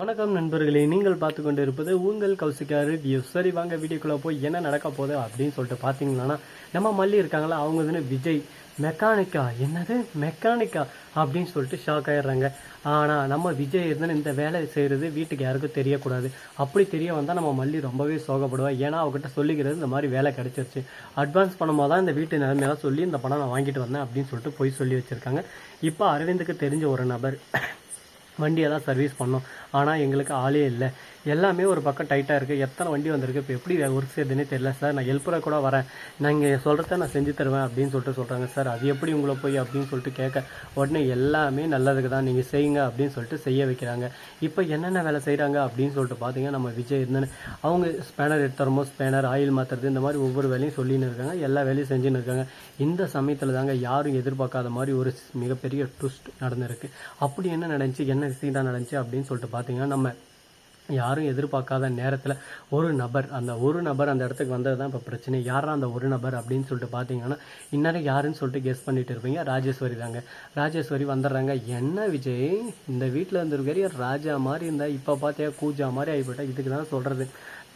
வணக்கம் நண்பர்களே நீங்கள் பார்த்து கொண்டு இருப்பது உங்கள் கௌசிகா ரிவ்யூ சரி வாங்க வீடியோக்குள்ளே போய் என்ன நடக்க போகுது அப்படின்னு சொல்லிட்டு பார்த்தீங்கன்னா நம்ம மல்லி இருக்காங்களா அவங்க தானே விஜய் மெக்கானிக்கா என்னது? மெக்கானிக்கா அப்படின்னு சொல்லிட்டு ஷாக் ஆயிடுறாங்க. ஆனால் நம்ம விஜய் இருந்தால் இந்த வேலை செய்கிறது வீட்டுக்கு யாருக்கும் தெரியக்கூடாது. அப்படி தெரிய வந்தால் நம்ம மல்லி ரொம்பவே சோகப்படுவா. ஏன்னா அவகிட்ட சொல்லிக்கிறது இந்த மாதிரி வேலை கிடச்சிருச்சு. அட்வான்ஸ் பண்ணும்போது தான் இந்த வீட்டு நிலைமையெல்லாம் சொல்லி இந்த பணம் நான் வாங்கிட்டு வந்தேன் அப்படின்னு சொல்லிட்டு போய் சொல்லி வச்சுருக்காங்க. இப்போ அரவிந்துக்கு தெரிஞ்ச ஒரு நபர் வண்டியை தான் சர்வீஸ் பண்ணோம். ஆனால் எங்களுக்கு ஆளே இல்லை. எல்லாமே ஒரு பக்கம் டைட்டாக இருக்குது எத்தனை வண்டி வந்திருக்கு? இப்போ எப்படி ஒர்க் செய்யுதுன்னே தெரியல சார் நான் ஹெல்ப்பராக கூட வரேன். நீங்கள் சொல்கிறத நான் செஞ்சு தருவேன் அப்படின்னு சொல்லிட்டு சொல்கிறாங்க சார் அது எப்படி உங்களை போய் அப்படின்னு சொல்லிட்டு கேட்க உடனே எல்லாமே நல்லதுக்கு தான் நீங்கள் செய்யுங்க அப்படின்னு சொல்லிட்டு செய்ய வைக்கிறாங்க. இப்போ என்னென்ன வேலை செய்கிறாங்க அப்படின்னு சொல்லிட்டு பார்த்தீங்கன்னா நம்ம விஜய் இருந்தேன்னு அவங்க ஸ்பேனர் எடுத்துறமோ ஸ்பேனர் ஆயில் மாற்றுறது இந்த மாதிரி ஒவ்வொரு வேலையும் சொல்லின்னு இருக்காங்க. எல்லா வேலையும் செஞ்சுன்னு இருக்காங்க. இந்த சமயத்தில் தாங்க யாரும் எதிர்பார்க்காத மாதிரி ஒரு மிகப்பெரிய ட்விஸ்ட் நடந்திருக்கு. அப்படி என்ன நடந்துச்சு என்ன விஷயம் நடந்துச்சு அப்படின்னு சொல்லிட்டு பார்த்தீங்கன்னா நம்ம யாரும் எதிர்பார்க்காத நேரத்தில் ஒரு நபர் அந்த ஒரு நபர் அந்த இடத்துக்கு வந்தது தான் இப்போ பிரச்சனை. யாரா அந்த ஒரு நபர் அப்படின்னு சொல்லிட்டு பார்த்தீங்கன்னா இன்னும் யாருன்னு சொல்லிட்டு கெஸ் பண்ணிட்டு இருப்பீங்க. ராஜேஸ்வரி தாங்க. ராஜேஸ்வரி வந்துடுறாங்க. என்ன விஜய்? இந்த வீட்டில் இருந்திருக்கிற ராஜா மாதிரி இருந்தால் இப்போ பார்த்தியா கூஜா மாதிரி ஆகிப்பட்டா இதுக்கு தான் சொல்கிறது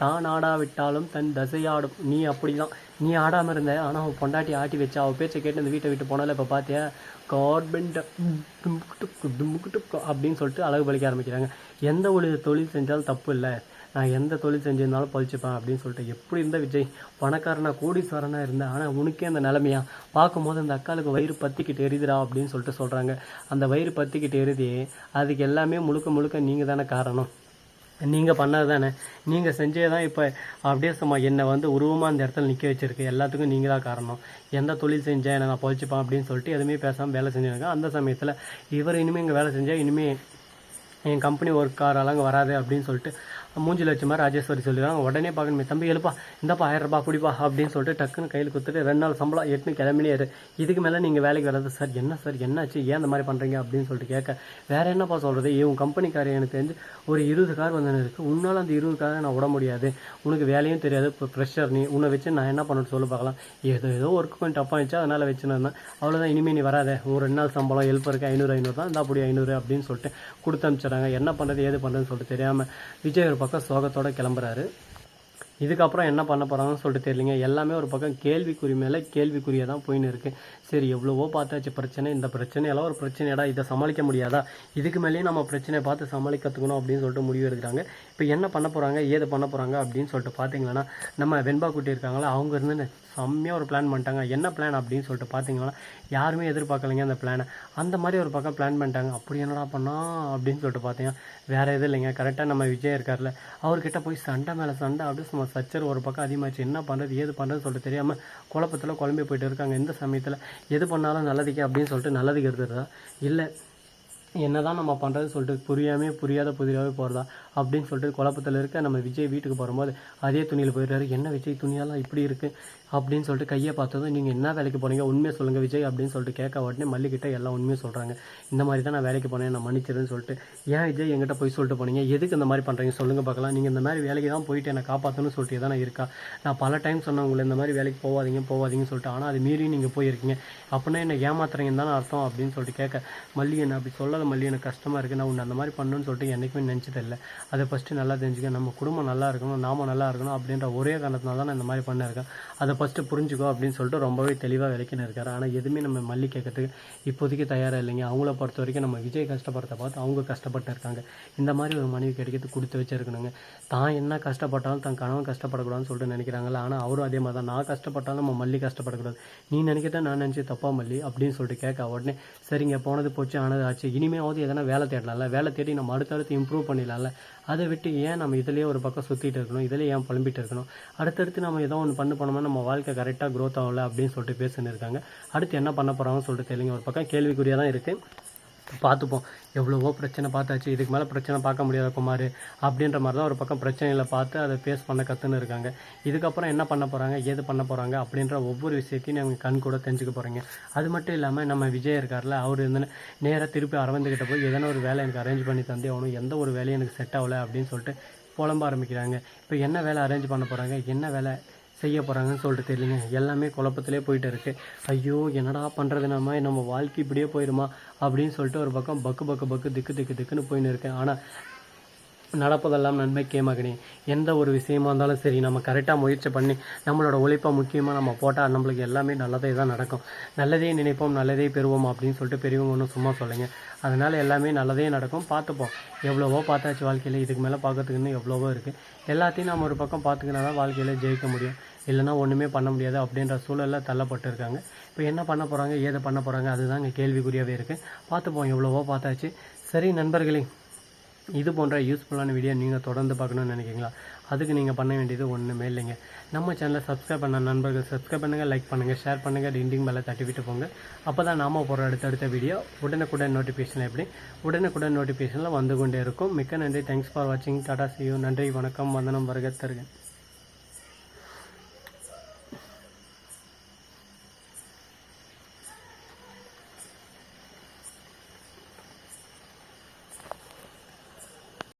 தான் ஆடாவிட்டாலும் தன் தசையாடும். நீ அப்படி தான் நீ ஆடாமல் இருந்த. ஆனால் அவள் பொண்டாட்டி ஆட்டி வச்சா அவள் பேச்சை கேட்டு இந்த வீட்டை விட்டு போனால இப்போ பார்த்தியா கார்பெண்ட் அப்படின்னு சொல்லிட்டு அழகு பலிக்க ஆரம்பிக்கிறாங்க. எந்த ஒரு தொழில் செஞ்சாலும் தப்பு இல்லை. நான் எந்த தொழில் செஞ்சிருந்தாலும் பழிச்சுப்பேன் அப்படின்னு சொல்லிட்டு எப்படி இருந்த விஜய்? பணக்காரனா கோடீஸ்வரனாக இருந்தேன் ஆனால் உனக்கே அந்த நிலமையா? பார்க்கும்போது அந்த அக்காளுக்கு வயிறு பத்திக்கிட்டு எரிதுடா அப்படின்னு சொல்லிட்டு சொல்கிறாங்க அந்த வயிறு பத்திக்கிட்டு எரிதி அதுக்கு எல்லாமே முழுக்க முழுக்க நீங்கள் தானே காரணம். நீங்கள் பண்ணது தானே நீங்கள் செஞ்சே தான் இப்போ அப்படியே சும்மா என்னை வந்து உருவமாக அந்த இடத்துல நிற்க வச்சிருக்கு. எல்லாத்துக்கும் நீங்கள் தான் காரணம். எந்த தொழில் செஞ்சேன் என்னை நான் பொழிச்சுப்பேன் அப்படின்னு சொல்லிட்டு எதுவுமே பேசாமல் வேலை செஞ்சுருக்கேன். அந்த சமயத்தில் இவர் இனிமேல் இங்கே வேலை செஞ்சால் இனிமேல் என் கம்பெனி ஒர்க்காரெல்லாம் அங்கே வராது அப்படின்னு சொல்லிட்டு மூஞ்சில் வச்ச மாதிரி ராஜேஸ்வரி சொல்லிடுவாங்க. உடனே பார்க்கணுமே தம்பி எழுப்பா. இந்தப்பா ஆயிரம் ரூபாய் குடிப்பா அப்படின்னு சொல்லிட்டு டக்குன்னு கையில் கொடுத்துட்டு ரெண்டு நாள் சம்பளம் எட்டுன்னு கிளம்பினேரு இதுக்கு மேலே நீங்கள் வேலைக்கு வராது. சார் என்ன சார் என்னாச்சு? ஏன் இந்த மாதிரி பண்ணுறீங்க அப்படின்னு சொல்லிட்டு கேட்க வேறு என்னப்பா சொல்கிறது இவன் கம்பெனிக்காரர் எனக்கு தெரிஞ்சு ஒரு இருபது கார் வந்து இருக்குது உன்னால் அந்த இருபது காரை நான் விட முடியாது. உனக்கு வேலையும் தெரியாது. இப்போ ப்ரெஷர் நீ உன்னை வச்சு நான் என்ன பண்ணணும் சொல்லி பார்க்கலாம். ஏதோ ஏதோ ஒர்க் கொஞ்சம் டப்பாக இருந்துச்சு அதனால் வச்சுன்னு அவ்வளோதான் இனிமேல் நீ வராத. ஒரு ரெண்டு நாள் சம்பளம் ஹெல்ப் ஐநூறு ஐநூறு தான். இந்த அப்படி ஐநூறு அப்படின்னு சொல்லிட்டு கொடுத்து அனுப்பிச்சிடுறாங்க. என்ன பண்ணுறது ஏது பண்ணுறதுன்னு சொல்லிட்டு தெரியாமல் விஜய் பக்கம் சோகத்தோட கிளம்புறாரு. இதுக்கப்புறம் என்ன பண்ண போகிறாங்கன்னு சொல்லிட்டு தெரியலிங்க. எல்லாமே ஒரு பக்கம் கேள்விக்குறி மேலே கேள்விக்குறியாக தான் போயின்னு இருக்குது சரி எவ்வளவோ பார்த்தாச்சு பிரச்சனை. இந்த பிரச்சனையெல்லாம் ஒரு பிரச்சனையடா. இதை சமாளிக்க முடியாதா? இதுக்கு மேலேயும் நம்ம பிரச்சனையை பார்த்து சமாளிக்கத்துக்கணும் அப்படின்னு சொல்லிட்டு முடிவு எடுக்கிறாங்க. இப்போ என்ன பண்ண போகிறாங்க ஏது பண்ண போகிறாங்க அப்படின்னு சொல்லிட்டு பார்த்தீங்கன்னா நம்ம வெண்பா குட்டி இருக்காங்களா அவங்க இருந்து செம்மையாக ஒரு பிளான் பண்ணிட்டாங்க. என்ன பிளான் அப்படின்னு சொல்லிட்டு பார்த்தீங்கன்னா யாருமே எதிர்பார்க்கலைங்க அந்த பிளானை அந்த மாதிரி ஒரு பக்கம் பிளான் பண்ணிட்டாங்க. அப்படி என்னடா பண்ணா? அப்படின்னு சொல்லிட்டு பார்த்தீங்கன்னா வேறு எதுவும் இல்லைங்க. கரெக்டாக நம்ம விஜய் இருக்கார்ல அவர்கிட்ட போய் சண்டை மேலே சண்டை அப்படியே சும்மா சச்சர் ஒரு பக்கம் அதிகமாச்சு என்ன பண்ணுறது ஏது பண்ணுறது சொல்லிட்டு தெரியாமல் குழப்பத்தில் குழம்பி போயிட்டு இருக்காங்க. இந்த சமயத்தில் எது பண்ணாலும் நல்லதுக்கே அப்படின்னு சொல்லிட்டு நல்லதுக்கு எடுத்துருதா இல்லை என்னதான் நம்ம பண்ணுறது சொல்லிட்டு புரியாமே புரியாத புதிராகவே போகிறதா அப்படின்னு சொல்லிட்டு குழப்பத்தில் இருக்க நம்ம விஜய் வீட்டுக்கு போகும்போது அதே துணியில் போயிடுறாரு. என்ன விஜய் துணியெல்லாம் இப்படி இருக்குது அப்படின்னு சொல்லிட்டு கையை பார்த்ததும் நீங்கள் என்ன வேலைக்கு போனீங்க? உண்மையை சொல்லுங்கள் விஜய் அப்படின்னு சொல்லிட்டு கேட்க உடனே மல்லிக்கிட்ட எல்லாம் உண்மையை சொல்கிறாங்க இந்த மாதிரி தான் நான் வேலைக்கு போனேன் நான் மன்னிச்சிருன்னு சொல்லிட்டு. ஏன் விஜய் எங்கிட்ட போய் சொல்லிட்டு போனீங்க? எதுக்கு இந்த மாதிரி பண்ணுறீங்க சொல்லுங்கள் பார்க்கலாம். நீங்கள் இந்த மாதிரி வேலைக்கு தான் போயிட்டு என்னை காப்பாற்றணும்னு சொல்லிட்டு எதனா இருக்கா? நான் பல டைம் சொன்னேன் உங்களை இந்த மாதிரி வேலைக்கு போகாதீங்க போகாதீங்கன்னு சொல்லிட்டு ஆனால் அது மீறி நீங்கள் போயிருக்கீங்க. அப்படின்னா என்னை ஏமாத்துறீங்கன்னு தானே அர்த்தம் அப்படின்னு சொல்லிட்டு கேட்க மல்லி என்ன அப்படி சொல்லாத மல்லி எனக்கு கஷ்டமாக இருக்குது நான் உன்னை அந்த மாதிரி பண்ணணும்னு சொல்லிட்டு என்றைக்குமே நினச்சது இல்லை அதை ஃபஸ்ட்டு நல்லா தெரிஞ்சுக்க. நம்ம குடும்பம் நல்லா இருக்கணும் நாம நல்லா இருக்கணும் அப்படின்ற ஒரே காரணத்தினால தான் நான் இந்த மாதிரி பண்ணிருக்கேன் அதை ஃபஸ்ட்டு புரிஞ்சுக்கோ அப்படின்னு சொல்லிட்டு ரொம்பவே தெளிவாக விளக்கின்னு இருக்காரு. ஆனால் எதுவுமே நம்ம மல்லி கேட்கறதுக்கு இப்போதைக்கு தயாராக இல்லைங்க. அவங்கள பொறுத்த வரைக்கும் நம்ம விஜய் கஷ்டப்படுறத பார்த்து அவங்க கஷ்டப்பட்டு இருக்காங்க. இந்த மாதிரி ஒரு மனைவி கிடைக்கிறது கொடுத்து வச்சிருக்கணுங்க. தான் என்ன கஷ்டப்பட்டாலும் தன் கணவன் கஷ்டப்படக்கூடாதுன்னு சொல்லிட்டு நினைக்கிறாங்கல்ல. ஆனால் அவரும் அதே மாதிரி தான் நான் கஷ்டப்பட்டாலும் நம்ம மல்லி கஷ்டப்படக்கூடாது. நீ நினைக்கிறத நான் நினச்சி தப்பா மல்லி அப்படின்னு சொல்லிட்டு கேட்க உடனே சரிங்க போனது போச்சு ஆனது ஆச்சு. இனிமேவாவது எதனா வேலை தேடலாம்ல. வேலை தேடி நம்ம அடுத்தடுத்து இம்ப்ரூவ் பண்ணிடலாம்ல. அதை விட்டு ஏன் நம்ம இதுலேயே ஒரு பக்கம் சுற்றிட்டு இருக்கணும்? இதிலே ஏன் புலம்பிட்டு இருக்கணும்? அடுத்தடுத்து நம்ம ஏதோ ஒன்று பண்ண போனோம்னா நம்ம வாழ்க்கை கரெக்டாக க்ரோத் ஆகலை அப்படின்னு சொல்லிட்டு பேசின்னு இருக்காங்க. அடுத்து என்ன பண்ண போகிறாங்கன்னு சொல்லிட்டு தெரியல ஒரு பக்கம் கேள்விக்குறியாக தான் இருக்குது பார்த்துப்போம். எவ்வளவோ பிரச்சனை பார்த்தாச்சு. இதுக்கு மேலே பிரச்சனை பார்க்க முடியாத குமார் அப்படின்ற மாதிரி தான் ஒரு பக்கம் பிரச்சனைகளை பார்த்து அதை ஃபேஸ் பண்ண கற்றுன்னு இருக்காங்க. இதுக்கப்புறம் என்ன பண்ண போகிறாங்க ஏது பண்ண போகிறாங்க அப்படின்ற ஒவ்வொரு விஷயத்தையும் நீங்கள் கண் கூட தெரிஞ்சுக்க போகிறீங்க அது மட்டும் இல்லாமல் நம்ம விஜய் இருக்கார்ல அவர் வந்து நேராக திருப்பி அரவிந்துக்கிட்ட போய் எதனா ஒரு வேலை எனக்கு அரேஞ்ச் பண்ணி தந்தே ஆகணும். எந்த ஒரு வேலையும் எனக்கு செட் ஆகலை அப்படின்னு சொல்லிட்டு புலம்ப ஆரம்பிக்கிறாங்க. இப்போ என்ன வேலை அரேஞ்ச் பண்ண போகிறாங்க என்ன வேலை செய்ய போகிறாங்கன்னு சொல்லிட்டு தெரியலங்க. எல்லாமே குழப்பத்திலே போயிட்டு இருக்கு. ஐயோ என்னடா பண்ணுறது நம்ம நம்ம வாழ்க்கை இப்படியே போயிடுமா? அப்படின்னு சொல்லிட்டு ஒரு பக்கம் பக்கு பக்கு பக்கு திக்கு திக்கு திக்குன்னு போயின்னு இருக்கேன் ஆனால் நடப்பதெல்லாம் நன்மைக்கே மகனே. எந்த ஒரு விஷயமா இருந்தாலும் சரி நம்ம கரெக்டாக முயற்சி பண்ணி நம்மளோட உழைப்பை முக்கியமாக நம்ம போட்டால் நம்மளுக்கு எல்லாமே நல்லதே தான் நடக்கும். நல்லதே நினைப்போம் நல்லதே பெறுவோம் அப்படின்னு சொல்லிட்டு பெரியவங்க ஒன்றும் சும்மா சொல்லுங்க அதனால் எல்லாமே நல்லதே நடக்கும். பார்த்துப்போம். எவ்வளவோ பார்த்தாச்சு வாழ்க்கையில் இதுக்கு மேலே பார்க்கறதுக்குன்னு எவ்வளவோ இருக்குது எல்லாத்தையும் நம்ம ஒரு பக்கம் பார்த்துக்கினா தான் வாழ்க்கையில் ஜெயிக்க முடியும். இல்லைன்னா ஒன்றுமே பண்ண முடியாது அப்படின்ற சூழலில் தள்ளப்பட்டிருக்காங்க இப்போ என்ன பண்ண போகிறாங்க ஏதை பண்ண போகிறாங்க அதுதான் இங்கே கேள்விக்குறியாகவே இருக்குது பார்த்துப்போம் எவ்வளவோ பார்த்தாச்சு. சரி நண்பர்களே இது போன்ற யூஸ்ஃபுல்லான வீடியோ நீங்கள் தொடர்ந்து பார்க்கணும்னு நினைக்கிறீங்களா? அதுக்கு நீங்கள் பண்ண வேண்டியது ஒன்றுமே இல்லைங்க. நம்ம சேனலை சப்ஸ்கிரைப் பண்ண நண்பர்கள் சப்ஸ்கிரைப் பண்ணுங்கள் லைக் பண்ணுங்கள் ஷேர் பண்ணுங்கள் டிண்டிங் மேலே தட்டி விட்டு போங்க. அப்போ தான் நாம போகிற அடுத்தடுத்த வீடியோ உடனுக்குடன் நோட்டிஃபிகேஷன் எப்படி? உடனுக்குடன் நோட்டிஃபிகேஷனில் வந்து கொண்டே இருக்கும். மிக்க நன்றி. தேங்க்ஸ் ஃபார் வாட்சிங் டாடா சியூ நன்றி. வணக்கம். வந்தனம். வருக.